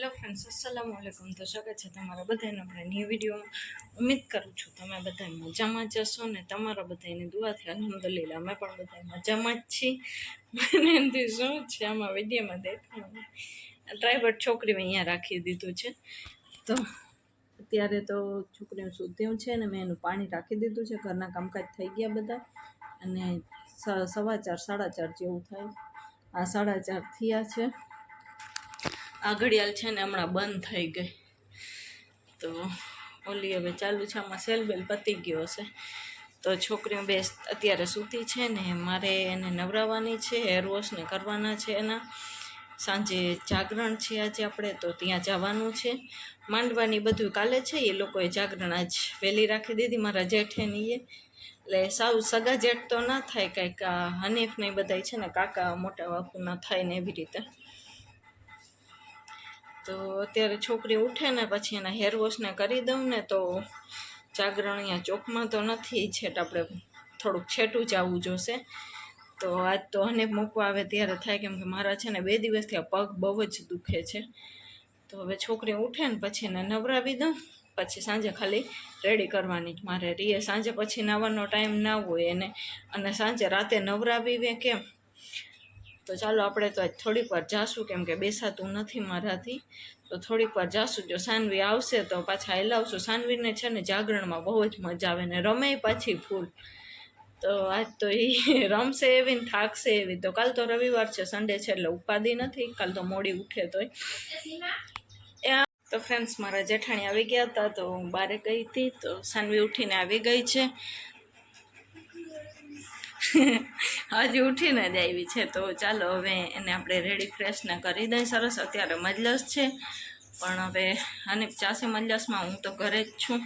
Hello friends અસલામ વાલેકુમ તો સ્વાગત છે તમારા બધાને આપણે ન્યૂ વિડીયોમાં ઉમ્મીદ કરું છું તમે બધા મજામાં જ હશો ને તમારા બધાની દુઆથી અલહમદુલિલ્લા અમે પણ બધા મજામાં જ છીએ. મને એમથી શું છે આમાં વિડીયોમાં દેખાડું ડ્રાઈવર છોકરીઓ અહીંયા રાખી દીધું છે. તો અત્યારે તો છોકરીઓ સુધ્યું છે ને મેં એનું પાણી રાખી દીધું છે. ઘરના કામકાજ થઈ ગયા બધા. અને સવા ચાર, સાડા ચાર જેવું થાય. આ સાડા ચાર થયા છે. આ ઘડિયાળ છે ને હમણાં બંધ થઈ ગઈ. તો ઓલી હવે ચાલુ છે, આમાં સેલ બેલ પતી ગયો હશે. તો છોકરીઓ બે અત્યારે સૂતી છે ને, મારે એને નવરાવવાની છે, હેર વોશને કરવાના છે એના. સાંજે જાગરણ છે આજે આપણે, તો ત્યાં જવાનું છે. માંડવાની બધું કાલે છે, એ લોકોએ જાગરણ આજ વહેલી રાખી દીધી, મારા જેઠેની એ. એટલે સાવ સગા જેઠ તો ના થાય કંઈક હનીફ ને બધાય છે ને, કાકા મોટા બાપુના થાય ને એવી રીતે. તો અત્યારે છોકરી ઉઠે ને પછી એના હેર વોશને કરી દઉં ને તો જાગરણ અહીંયા ચોકમાં તો નથી. છેટ આપણે થોડુંક છેટું જ આવવું જોશે. તો આજ તો અને મૂકવા આવે ત્યારે થાય કેમ કે મારા છે ને બે દિવસથી આ પગ બહુ જ દુખે છે. તો હવે છોકરી ઉઠે ને પછી એને નવરાવી દઉં. પછી સાંજે ખાલી રેડી કરવાની જ મારે રીએ. સાંજે પછી નાવાનો ટાઈમ ના હોય એને. અને સાંજે રાતે નવરાવી કેમ? તો ચાલો આપણે તો આજ થોડીક વાર જાશું, કેમ કે બેસાતું નથી મારાથી. તો થોડીક વાર જાશું, જો સાનવી આવશે તો પાછા હલાવશું. સાનવીને છે ને જાગરણમાં બહુ જ મજા આવે ને રમે પાછી ફૂલ. તો આજ તો એ રમશે એવી ને થાકશે એવી. તો કાલ તો રવિવાર છે, સન્ડે છે એટલે ઉપાધિ નથી. કાલ તો મોડી ઉઠે તોય. તો ફ્રેન્ડ્સ મારા જેઠાણી આવી ગયા હતા તો બારે ગઈ હતી તો સાનવી ઉઠીને આવી ગઈ છે. હજી ઉઠીને જ આવી છે. તો ચાલો હવે એને આપણે રેડી ફ્રેશને કરી દઈએ સરસ, અત્યારે મજલસ છે. પણ હવે અને ચાસે મજલસમાં, હું તો ઘરે જ છું.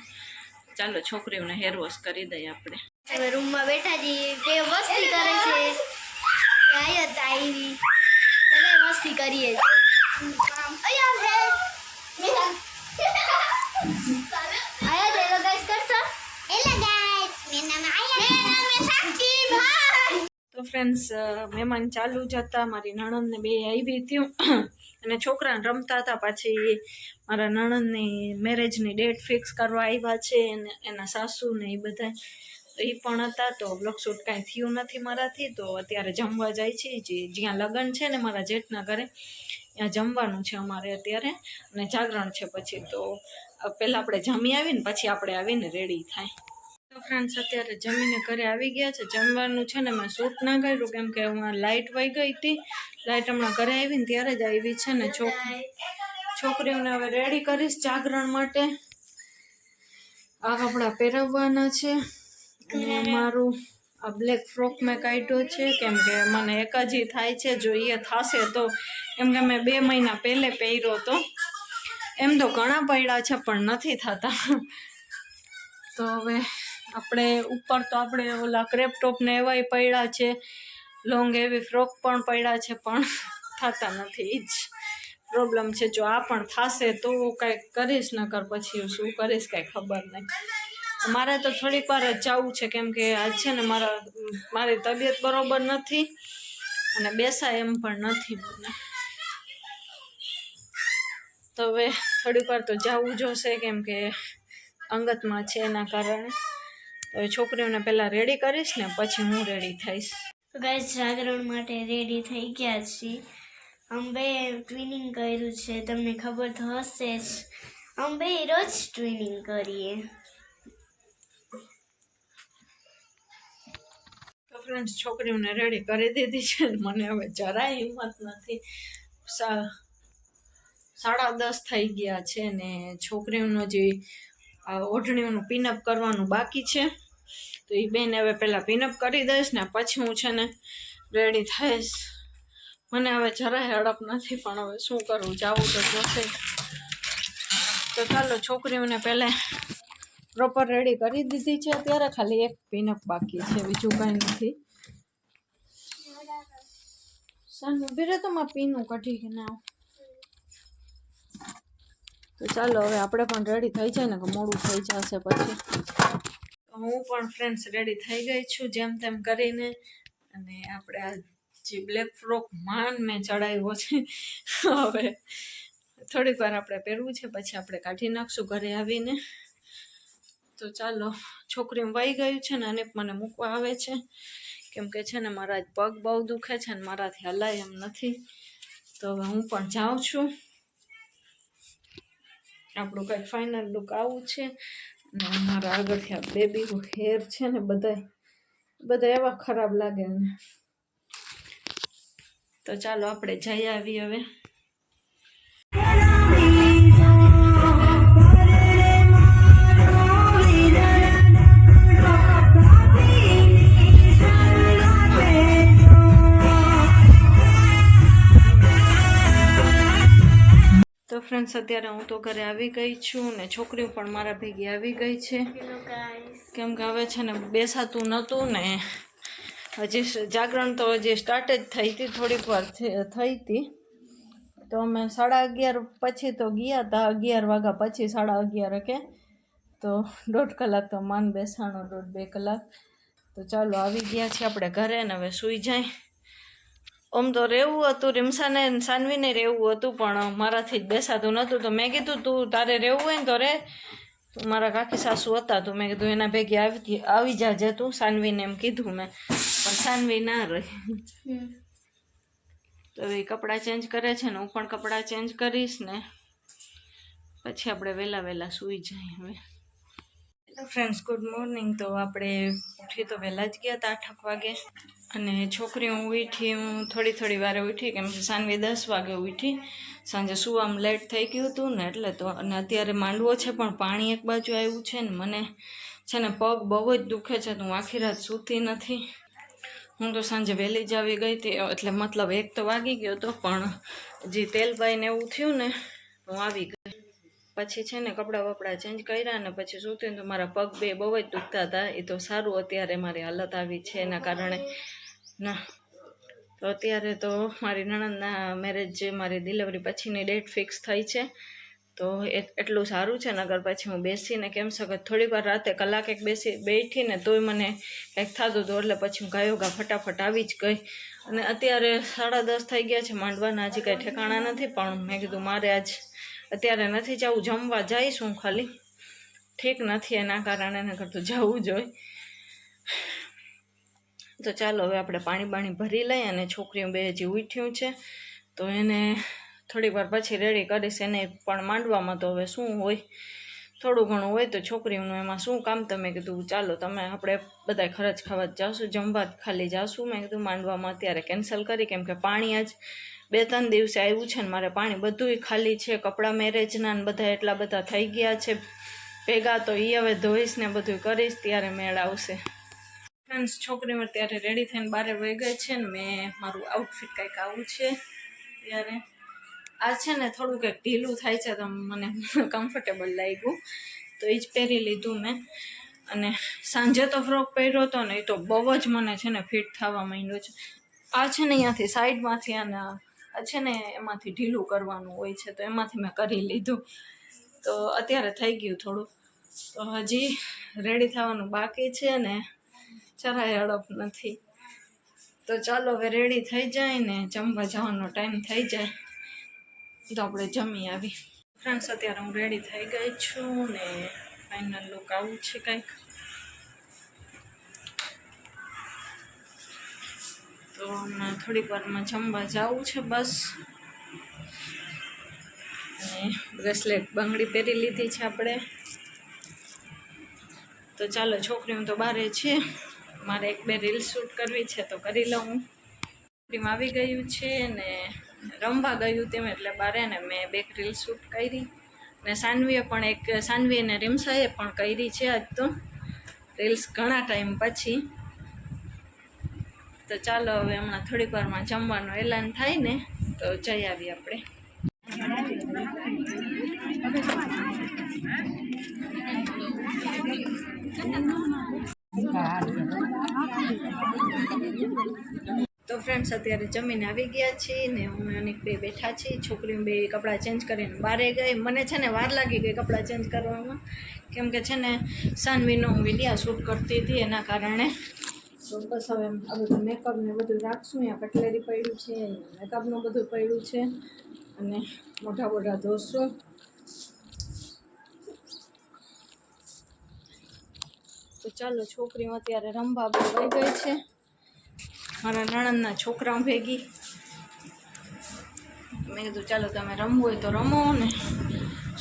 ચાલો છોકરીઓને હેર વોશ કરી દઈએ આપણે. હવે રૂમમાં બેઠા છીએ તે મસ્તી કરે છે. આવી મસ્તી કરીએ આયા ફ્રેન્ડ્સ મહેમાન ચાલુ જ હતા. મારી નણંદને બે આવી હતી અને છોકરાને રમતા હતા. પાછી મારા નણંદની મેરેજની ડેટ ફિક્સ કરવા આવ્યા છે. અને એના સાસુ ને એ બધા એ પણ હતા. તો શૂટ કાંઈ થયું નથી મારાથી. તો અત્યારે જમવા જાય છે. જે જ્યાં લગ્ન છે ને મારા જેઠના ઘરે, ત્યાં જમવાનું છે અમારે અત્યારે. અને જાગરણ છે પછી. તો પહેલાં આપણે જમી આવીને પછી આપણે આવીને રેડી થાય. તો ફ્રેન્ડ્સ અત્યારે જમીને ઘરે આવી ગયા છે. જમવાનું છે ને મેં શૂટ ના કર્યું, કેમ કે હમણાં લાઇટ વહી ગઈ હતી. લાઇટ હમણાં ઘરે આવીને ત્યારે જ આવી છે ને છોકરી છોકરીઓને હવે રેડી કરીશ જાગરણ માટે. આ કપડાં પહેરવવાના છે. અને મારું આ બ્લેક ફ્રોક મેં કાઢ્યો છે. કેમ કે મને એક જ થાય છે. જો એ થશે તો એમ કે મેં બે મહિના પહેલે પહેર્યો તો એમ તો ઘણા પડ્યા છે, પણ નથી થતા. તો હવે આપણે ઉપર તો આપણે ઓલા ક્રેપટોપ ને એવાય પડ્યા છે. લોંગ એવી ફ્રોક પણ પડ્યા છે, પણ થતા નથી. એ જ પ્રોબ્લેમ છે. જો આ પણ થશે તો કાંઈક કરીશ, નકર પછી શું કરીશ કાંઈ ખબર નહીં. મારે તો થોડીક વાર જ જવું છે, કેમ કે આજ છે ને મારા, મારી તબિયત બરોબર નથી અને બેસાય એમ પણ નથી મને. તો હવે થોડીક વાર તો જવું જોશે કેમ કે અંગતમાં છે એના કારણે. તો છોકરીઓને પહેલાં રેડી કરીશ ને પછી હું રેડી થઈશ. તો ગાઈસ જાગરણ માટે રેડી થઈ ગયા છીએ. અમે ટ્વિનિંગ કર્યું છે તમને ખબર તો હશે જ. અમે રોજ ટ્વિનિંગ કરીએ. તો ફ્રેન્ડ્સ છોકરીઓને રેડી કરી દીધી છે મને હવે જરાય હિંમત નથી. સાડા દસ થઈ ગયા છે ને છોકરીઓનો જે ઓઢણીઓનું પિનઅપ કરવાનું બાકી છે. તો એ બેન હવે પહેલાં પિનઅપ કરી દઈશ ને પછી હું છે ને રેડી થઈશ. મને હવે જરાય હડપ નથી, પણ હવે શું કરવું જાવું તો જોશે. તો ચાલો, છોકરીઓને પહેલાં પ્રોપર રેડી કરી દીધી છે. અત્યારે ખાલી એક પિનઅપ બાકી છે, બીજું કાંઈ નથી. સાનું બેરે તો માં પીનું કઢી કે તો ચાલો, હવે આપણે પણ રેડી થઈ જાય ને, કે મોડું થઈ જશે પછી. હું પણ ફ્રેન્ડ્સ રેડી થઈ ગઈ છું જેમ તેમ કરીને. અને આપણે આ જે બ્લેક ફ્રોક માન મેં ચડાવ્યો છે હવે થોડીક વાર આપણે પહેરવું છે, પછી આપણે કાઢી નાખશું ઘરે આવીને. તો ચાલો છોકરી વહી ગયું છે ને અને મને મૂકવા આવે છે. કેમ કે છે ને મારા પગ બહુ દુખે છે ને મારાથી હલાય એમ નથી. તો હવે હું પણ જાઉં છું. આપણું કંઈક ફાઇનલ લુક આવું છે. અને મારા આગળથી આ બેબી હેર છે ને બધાય બધા એવા ખરાબ લાગે ને તો ચાલો આપણે જઈ આવીએ હવે. તો ફ્રેન્ડ્સ અત્યારે હું તો ઘરે આવી ગઈ છું ને છોકરીઓ પણ મારા ભેગી આવી ગઈ છે. કેમ કે હવે છે ને બેસાતું નહોતું ને હજી જાગરણ તો હજી સ્ટાર્ટ જ થઈ હતી થોડીક વાર થઈ હતી. તો અમે સાડા અગિયાર પછી તો ગયા હતા અગિયાર વાગ્યા પછી સાડા અગિયાર કે. તો દોઢ કલાક તો માન બેસાણો દોઢ બે કલાક. તો ચાલો આવી ગયા છીએ આપણે ઘરે ને હવે સૂઈ જાય. આમ તો રહેવું હતું રીમસાને સાનવીને રહેવું હતું પણ મારાથી જ બેસાતું નહોતું. તો મેં કીધું તું તારે રહેવું હોય ને તો રે. મારા કાકી સાસુ હતા તો મેં કીધું એના ભેગી આવી આવી જાજે તું. સાનવીને એમ કીધું મેં. પણ સાનવી ના રહી. તો એ કપડાં ચેન્જ કરે છે ને હું પણ કપડાં ચેન્જ કરીશ ને. પછી આપણે વહેલા વહેલા સૂઈ જઈએ હવે. હેલો ફ્રેન્ડ્સ ગુડ મોર્નિંગ તો આપણે ઉઠી તો વહેલા જ ગયા હતા આઠ વાગે. અને છોકરીઓ ઉઠી, હું થોડી થોડી વારે ઉઠી, કેમ કે સાંજે દસ વાગે ઉઠી. સાંજે સુવામાં લેટ થઈ ગયું હતું ને, એટલે તો અને અત્યારે માંડવો છે, પણ પાણી એક બાજુ આવ્યું છે ને, મને છે ને પગ બહુ જ દુખે છે, તો હું આખી રાત સૂતી નથી. હું તો સાંજે વહેલી જ આવી ગઈ હતી, એટલે મતલબ એક તો વાગી ગયો હતો, પણ જે તેલભાઈને એવું થયું ને હું આવી ગઈ. પછી છે ને કપડાં વપડા ચેન્જ કર્યા ને પછી સૂતી તો મારા પગ બે બહુ જ દુખતા હતા. એ તો સારું અત્યારે મારી હાલત આવી છે એના કારણે. ના, તો અત્યારે તો મારી નણંદના મેરેજ મારી ડિલિવરી પછીની ડેટ ફિક્સ થઈ છે. તો એટલું સારું છે નગર પછી હું બેસીને કેમ શકત થોડી વાર રાતે કલાક એક બેસી બેઠીને તોય મને કંઈક થતું હતું એટલે પછી હું ગાયો ગા ફટાફટ આવી જ ગઈ. અને અત્યારે સાડા દસ થઈ ગયા છે, માંડવાના હજી કંઈ ઠેકાણા નથી, પણ મેં કીધું મારે આજ અત્યારે નથી જવું, જમવા જઈશું ખાલી. ઠીક નથી એના કારણે, એને કરતું જવું જોઈએ તો ચાલો, હવે આપણે પાણી બાણી ભરી લઈએ અને છોકરીઓ બે હજી ઉઠ્યું છે. તો એને થોડીક વાર પછી રેડી કરીશ, એને પણ માંડવામાં તો હવે શું હોય? થોડું ઘણું હોય તો છોકરીઓનું એમાં શું કામ? તમે કીધું, ચાલો તમે આપણે બધા ખરચ ખાવા જ જાશું, જમવા જ ખાલી જાશું. મેં કીધું, માંડવામાં અત્યારે કેન્સલ કરી, કેમ કે પાણી આજ બે ત્રણ દિવસે આવ્યું છે ને મારે પાણી બધુંય ખાલી છે, કપડાં મેરેજના ને બધા એટલા બધા થઈ ગયા છે. ભેગા તો એ હવે ધોઈશ ને બધું કરીશ, ત્યારે મેળ આવશે. ફ્રેન્ડ્સ છોકરીઓ અત્યારે રેડી થઈને બારે વહી ગઈ છે ને મેં મારું આઉટફિટ કંઈક આવું છે. ત્યારે આ છે ને થોડું કંઈક ઢીલું થાય છે તો મને કમ્ફર્ટેબલ લાગ્યું. તો એ જ પહેરી લીધું મેં. અને સાંજે તો ફ્રોક પહેર્યો હતો ને એ તો બહુ જ મને છે ને ફિટ થવા માંડ્યો છે. આ છે ને અહીંયાથી સાઈડમાંથી અને આ છે ને એમાંથી ઢીલું કરવાનું હોય છે તો એમાંથી મેં કરી લીધું. તો અત્યારે થઈ ગયું થોડું. તો હજી રેડી થવાનું બાકી છે ને જરાય અડપ નથી. તો ચાલો હવે રેડી થઈ જાય ને જમવા જવાનો ટાઈમ થઈ જાય. તો આપણે જમી આવી. ફ્રેન્ડ્સ અત્યારે હું રેડી થઈ ગઈ છું ને ફાઇનલ લુક આવું છે કંઈક. તો હમણાં થોડીક વારમાં જમવા જવું છે બસ. અને બ્રેસલેટ બંગડી પહેરી લીધી છે આપણે. તો ચાલો, છોકરીઓ તો બારે છે. મારે એક બે રીલ શૂટ કરવી છે તો કરી લઉં. છોકરીમાં આવી ગયું છે ને રમવા ગયું તેમ એટલે બારે ને મેં બે રીલ શૂટ કરી. ને સાનવીએ પણ એક, સાનવી અને રીમસાએ પણ કરી છે આજ તો. રીલ્સ ઘણા ટાઈમ પછી. તો ચાલો હવે હમણાં થોડીક વારમાં જમવાનું એલાન થાય ને, તો જઈ આવીએ આપણે. તો ફ્રેન્ડ્સ અત્યારે જમીને આવી ગયા છીએ ને હું અને બે બેઠા છીએ. છોકરીઓ બે કપડાં ચેન્જ કરીને બારે ગઈ. મને છે ને વાર લાગી ગઈ કપડાં ચેન્જ કરવામાં. કેમ કે છે ને સાનવીનો હું વિડીયા શૂટ કરતી હતી એના કારણે. તો બસ હવે આ બધું મેકઅપને બધું રાખશું. અહીંયા કટલેરી પડ્યું છે મેકઅપનું બધું પડ્યું છે. અને મોઢા મોટા ધોશું. તો ચાલો, છોકરીઓ અત્યારે રમવા વહી ગઈ છે. મારા નણંદના છોકરા ભેગી. મેં કીધું, ચાલો તમે રમવું હોય તો રમો ને.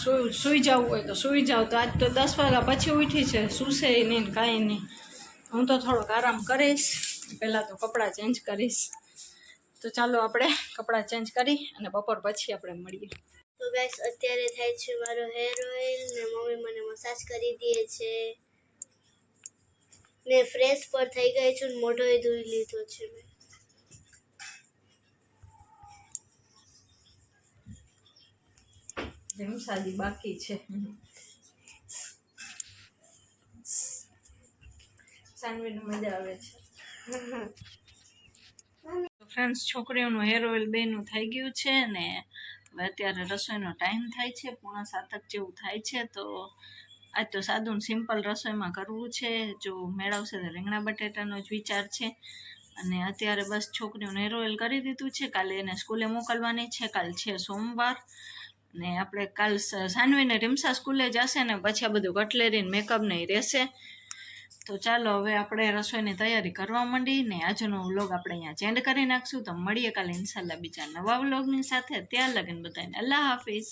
સુઈ સુઈ જવું હોય તો સુઈ જાઓ. તો આજ તો દસ વાગ્યા પછી ઉઠી છે, સૂશે નહીં કાંઈ નહીં. હું તો થોડોક આરામ કરીશ, પહેલાં તો કપડાં ચેન્જ કરીશ. તો ચાલો આપણે કપડાં ચેન્જ કરી અને બપોર પછી આપણે મળીએ. તો ગાઈસ અત્યારે થાય છે મારો હેર ઓઇલ ને મમ્મી મને મસાજ કરી દે છે. ને ફ્રેશ પર થઈ ગઈ છું ને મોઢો ધોઈ લીધો છે મેં. રીમસાજી બાકી છે. સાનવીને મજા આવે છે. ફ્રેન્ડ્સ છોકરીઓનું હેર ઓઇલ બેનું થઈ ગયું છે ને હવે અત્યારે રસોઈનો ટાઈમ થાય છે પૂણા સાતક જેવું થાય છે તો આજ તો સાદું સિમ્પલ રસોઈમાં કરવું છે, જો મેળવશે તો રીંગણા બટેટાનો જ વિચાર છે. અને અત્યારે બસ છોકરીઓને હેર કરી દીધું છે, કાલે એને સ્કૂલે મોકલવાની છે, કાલ છે સોમવાર. ને આપણે કાલ સાનવીને રીમસા સ્કૂલે જશે ને પછી આ બધું કટલેરીને મેકઅપ ને રહેશે. તો ચાલો હવે આપણે રસોઈની તૈયારી કરવા માંડી ને આજનો વ્લોગ આપણે અહીંયા ચેન્ડ કરી નાખશું. તો મળીએ કાલે ઇન્શાલ્લાહ બીજા નવા વ્લોગની સાથે. ત્યાં લગન બધાને અલ્લાહ હાફિઝ.